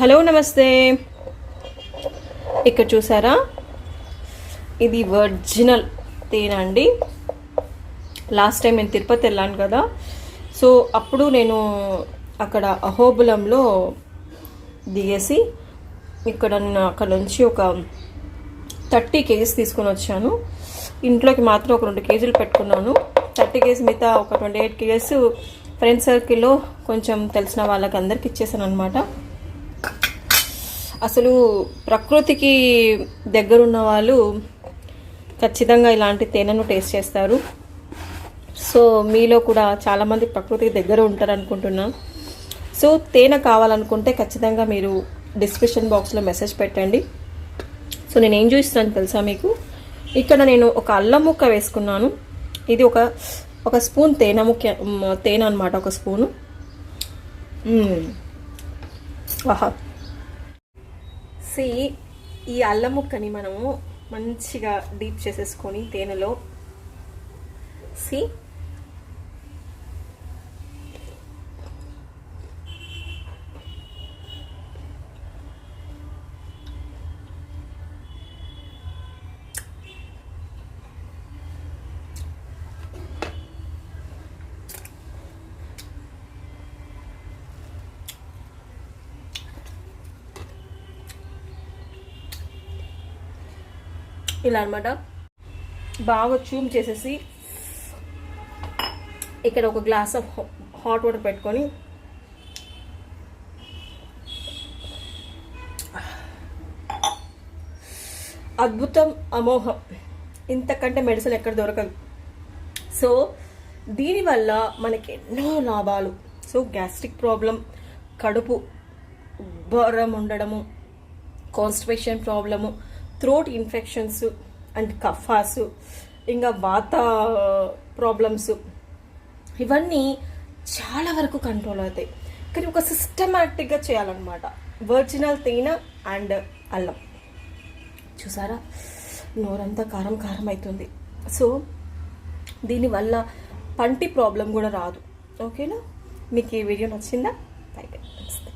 Hello నమస్తే. ఇక్కడ చూసారా? ఇది ఒరిజినల్ తేనె అండి. లాస్ట్ టైం నేను తిరుపతి వెళ్ళాను కదా. సో అప్పుడు నేను అక్కడ అహోబులంలో దిగేసి ఇక్కడ నేను అక్కడ నుంచి ఒక థర్టీ కేజీస్ తీసుకొని వచ్చాను. ఇంట్లోకి మాత్రం ఒక రెండు కేజీలు పెట్టుకున్నాను. థర్టీ కేజీ మిగతా ఒక ట్వంటీ ఎయిట్ కేజీస్ ఫ్రెండ్ సర్కిల్లో కొంచెం తెలిసిన వాళ్ళకి అందరికి ఇచ్చేసాను అనమాట అసలు ప్రకృతికి దగ్గరున్న వాళ్ళు ఖచ్చితంగా ఇలాంటి తేనెను టేస్ట్ చేస్తారు. సో మీలో కూడా చాలామంది ప్రకృతికి దగ్గర ఉంటారు అనుకుంటున్నాను సో తేనె కావాలనుకుంటే ఖచ్చితంగా మీరు డిస్క్రిప్షన్ బాక్స్లో మెసేజ్ పెట్టండి. సో నేను ఏం చూపిస్తాను తెలుసా మీకు? ఇక్కడ నేను ఒక అల్లం ముక్క వేసుకున్నాను. ఇది ఒక ఒక స్పూన్ తేనె ముక్క తేనె అనమాట ఒక స్పూను. ఆహా. వచ్చేసి ఈ అల్లం ముక్కని మనము మంచిగా డీప్ చేసేసుకొని తేనెలో సి ఇలా అనమాట బాగా చూమ్ చేసేసి ఇక్కడ ఒక గ్లాస్ ఆఫ్ హాట్ వాటర్ పెట్టుకొని అద్భుతం అమోహం ఇంతకంటే మెడిసిన్ ఎక్కడ దొరకదు. సో దీనివల్ల మనకి ఎన్నో లాభాలు. సో గ్యాస్ట్రిక్ ప్రాబ్లం కడుపు ఉబ్బరం ఉండడము constipation problem throat infections and కఫాస్ ఇంకా వాత ప్రాబ్లమ్స్ ఇవన్నీ చాలా వరకు కంట్రోల్ అవుతాయి. కానీ ఒక సిస్టమాటిక్గా చేయాలన్నమాట. ఒరిజినల్ తేనె అండ్ అల్లం. చూసారా? నోరంతా కారం కారం అవుతుంది సో దీనివల్ల పంటి ప్రాబ్లం కూడా రాదు. ఓకేనా మీకు ఈ వీడియో నచ్చిందా? బై నమస్తే